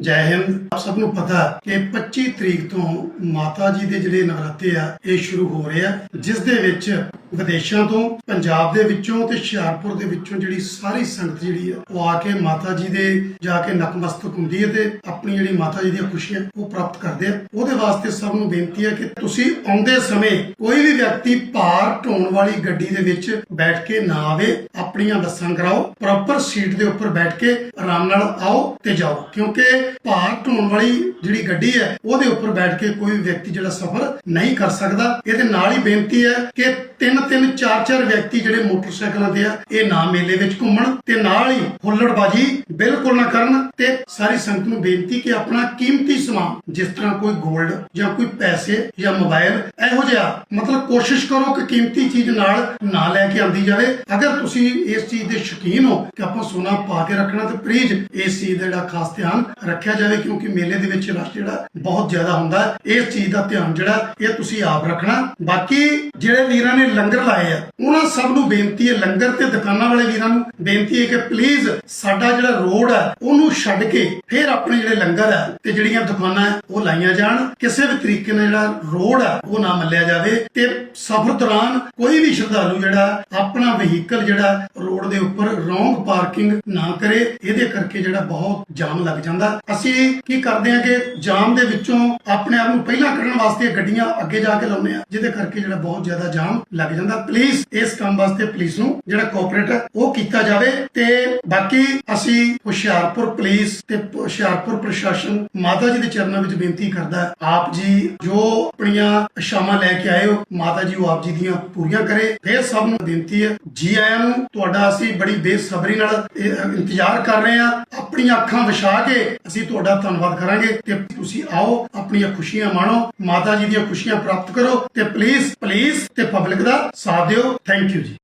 ਜੈ ਹਿੰਦ। ਆਪ ਸਭ ਨੂੰ ਪਤਾ ਕਿ 25 ਤਰੀਕ ਤੋਂ ਮਾਤਾ ਜੀ ਦੇ ਜਿਹੜੇ ਨਵਰਾਤੇ ਆ, ਇਹ ਸ਼ੁਰੂ ਹੋ ਰਹੇ ਆ, ਜਿਸ ਦੇ ਵਿੱਚ ਵਿਦੇਸ਼ਾਂ ਤੋਂ, ਪੰਜਾਬ ਦੇ ਵਿੱਚੋਂ ਤੇ ਹੁਸ਼ਿਆਰਪੁਰ ਦੇ ਵਿੱਚੋਂ ਜਿਹੜੀ ਸਾਰੀ ਸੰਗਤ ਜਿਹੜੀ ਆ ਉਹ ਆ ਕੇ ਮਾਤਾ ਜੀ ਦੇ ਜਾ ਕੇ ਨਤਮਸਤਕ ਹੁੰਦੀ ਹੈ ਤੇ ਆਪਣੀ ਜਿਹੜੀ ਮਾਤਾ ਜੀ ਦੀਆਂ ਖੁਸ਼ੀਆਂ ਉਹ ਪ੍ਰਾਪਤ ਕਰਦੇ ਆ। ਉਹਦੇ ਵਾਸਤੇ ਸਭ ਨੂੰ ਬੇਨਤੀ ਹੈ ਕਿ ਤੁਸੀਂ ਆਉਂਦੇ ਸਮੇਂ ਕੋਈ ਵੀ ਵਿਅਕਤੀ ਭਾਰ ਢੋਣ ਵਾਲੀ ਗੱਡੀ ਦੇ ਵਿੱਚ ਬੈਠ ਕੇ ਨਾ ਆਵੇ, ਆਪਣੀਆਂ ਬੱਸਾਂ ਕਰਾਓ ਪ੍ਰੋਪਰ ਸੀਟ ਦੇ ਉੱਪਰ ਬੈਠ ਕੇ ਆਰਾਮ ਨਾਲ ਆਓ ਤੇ ਜਾਓ। ਕਿਉਂਕਿ ਭਾਰ ਢੋਣ ਵਾਲੀ ਜਿਹੜੀ ਗੱਡੀ ਹੈ, ਉਹਦੇ ਉੱਪਰ ਬੈਠ ਕੇ ਕੋਈ ਵੀ ਵਿਅਕਤੀ ਜਿਹੜਾ ਸਫ਼ਰ ਨਹੀਂ ਕਰ ਸਕਦਾ। ਇਹਦੇ ਨਾਲ ਹੀ ਬੇਨਤੀ ਹੈ ਕਿ ਤਿੰਨ ਤਿੰਨ, ਚਾਰ ਚਾਰ ਵਿਅਕਤੀ ਜਿਹੜੇ ਮੋਟਰਸਾਈਕਲਾਂ ਤੇ ਆ, ਇਹ ਨਾ ਮੇਲੇ ਵਿੱਚ ਘੁੰਮਣ ਤੇ ਨਾਲ ਹੀ ਹੁੱਲੜਬਾਜੀ ਬਿਲਕੁਲ ਨਾ ਕਰਨ ਤੇ ਸਾਰੀ ਸੰਗਤ ਨੂੰ ਬੇਨਤੀ ਕਿ ਆਪਣਾ ਕੀਮਤੀ ਸਮਾਨ, ਜਿਸ ਤਰ੍ਹਾਂ ਕੋਈ 골ਡ ਜਾਂ ਕੋਈ ਪੈਸੇ ਜਾਂ ਮੋਬਾਈਲ, ਇਹੋ ਜਿਹਾ ਮਤਲਬ ਕੋਸ਼ਿਸ਼ ਕਰੋ ਕਿ ਕੀਮਤੀ ਚੀਜ਼ ਨਾਲ ਨਾ ਲੈ ਕੇ ਆਂਦੀ ਜਾਵੇ। ਅਗਰ ਤੁਸੀਂ ਇਸ ਚੀਜ਼ ਦੇ ਸ਼ੌਕੀਨ ਹੋ ਕਿ ਆਪਾਂ ਸੋਨਾ ਪਾ ਕੇ ਰੱਖਣਾ ਤੇ ਪਲੀਜ਼ ਇਸ ਚੀਜ਼ ਦਾ ਜਿਹੜਾ ਖਾਸ ਧਿਆਨ ਰੱਖਿਆ ਜਾਵੇ, ਕਿਉਂਕਿ ਮੇਲੇ ਦੇ ਵਿੱਚ ਰਸ਼ ਜਿਹੜਾ ਬਹੁਤ ਜ਼ਿਆਦਾ ਹੁੰਦਾ ਹੈ ਇਸ ਚੀਜ਼ ਦਾ ਧਿਆਨ ਜਿਹੜਾ, ਇਹ ਤੁਸੀਂ ਆਪ ਰੱਖਣਾ। ਬਾਕੀ ਜਿਹੜੇ ਵੀਰਾਂ ਨੇ ਲੰਗਰ ਲੰਗਰ ਲਾਏ ਆ। ਉਹਨਾਂ ਸਭ ਨੂੰ ਬੇਨਤੀ ਹੈ ਲੰਗਰ ਤੇ ਦੁਕਾਨਾਂ ਵਾਲੇ ਵੀਰਾਂ ਨੂੰ ਬੇਨਤੀ ਹੈ ਕਿ ਪਲੀਜ਼ ਸਾਡਾ ਜਿਹੜਾ ਰੋਡ ਹੈ ਉਹਨੂੰ ਛੱਡ ਕੇ ਫਿਰ ਆਪਣੇ ਜਿਹੜੇ ਲੰਗਰ ਹੈ ਤੇ ਜਿਹੜੀਆਂ ਦੁਕਾਨਾਂ ਉਹ ਲਾਈਆਂ ਜਾਣ। ਕਿਸੇ ਵੀ ਤਰੀਕੇ ਨਾਲ ਜਿਹੜਾ ਰੋਡ ਹੈ ਉਹ ਨਾ ਮੱਲਿਆ ਜਾਵੇ ਤੇ ਸਫ਼ਰ ਦੌਰਾਨ ਕੋਈ ਵੀ ਸ਼ਰਧਾਲੂ ਜਿਹੜਾ ਆਪਣਾ ਵਹੀਕਲ ਜਿਹੜਾ ਰੋਡ ਦੇ ਉੱਪਰ ਰੋਂਗ ਪਾਰਕਿੰਗ ਨਾ ਕਰੇ, ਇਹਦੇ ਕਰਕੇ ਜਿਹੜਾ ਬਹੁਤ ਜਾਮ ਲੱਗ ਜਾਂਦਾ। ਅਸੀਂ ਕੀ ਕਰਦੇ ਹਾਂ ਕਿ ਜਾਮ ਦੇ ਵਿੱਚੋਂ ਆਪਣੇ ਆਪ ਨੂੰ ਪਹਿਲਾਂ ਕੱਢਣ ਵਾਸਤੇ ਗੱਡੀਆਂ ਅੱਗੇ ਜਾ ਕੇ ਲਾਉਂਦੇ ਆ, ਜਿਹਦੇ ਕਰਕੇ ਜਿਹੜਾ ਬਹੁਤ ਜ਼ਿਆਦਾ ਜਾਮ ਲੱਗ ਜਾਂਦਾ। ਪਲੀਜ਼ ਇਸ ਕੰਮ ਵਾਸਤੇ ਪੁਲਿਸ ਨੂੰ ਜਿਹੜਾ ਕੋਆਪਰੇਟ ਹੈ, ਉਹ ਕੀਤਾ ਜਾਵੇ ਤੇ ਬਾਕੀ ਅਸੀਂ ਹੁਸ਼ਿਆਰਪੁਰ ਪੁਲਿਸ ਤੇ ਹੁਸ਼ਿਆਰਪੁਰ ਪ੍ਰਸ਼ਾਸਨ ਮਾਤਾ ਜੀ ਦੇ ਚਰਨਾਂ ਵਿੱਚ ਬੇਨਤੀ ਕਰਦਾ ਆਪ ਜੀ ਜੋ ਆਪਣੀਆਂ ਇਸ਼ਾਵਾਂ ਲੈ ਕੇ ਆਏ ਹੋ, ਮਾਤਾ ਜੀ ਉਹ ਆਪ ਜੀ ਦੀਆਂ ਪੂਰੀਆਂ ਕਰੇ। ਫਿਰ ਸਭ ਨੂੰ ਬੇਨਤੀ ਹੈ ਜੀ ਆਇਆਂ ਨੂੰ ਤੁਹਾਡਾ ਅਸੀਂ ਬੜੀ ਬੇਸਬਰੀ ਨਾਲ ਇੰਤਜ਼ਾਰ ਕਰ ਰਹੇ ਹਾਂ ਆਪਣੀਆਂ ਅੱਖਾਂ ਵਿਛਾ ਕੇ ਅਸੀਂ ਤੁਹਾਡਾ ਧੰਨਵਾਦ ਕਰਾਂਗੇ ਤੇ ਤੁਸੀਂ ਆਓ, ਆਪਣੀਆਂ ਖੁਸ਼ੀਆਂ ਮਾਣੋ, ਮਾਤਾ ਜੀ ਦੀਆਂ ਖੁਸ਼ੀਆਂ ਪ੍ਰਾਪਤ ਕਰੋ ਤੇ ਪਲੀਜ਼ ਪਲੀਜ਼ ਤੇ ਪਬਲਿਕ ਦਾ ਸਾਥ ਦਿਓ। ਥੈਂਕ ਯੂ ਜੀ।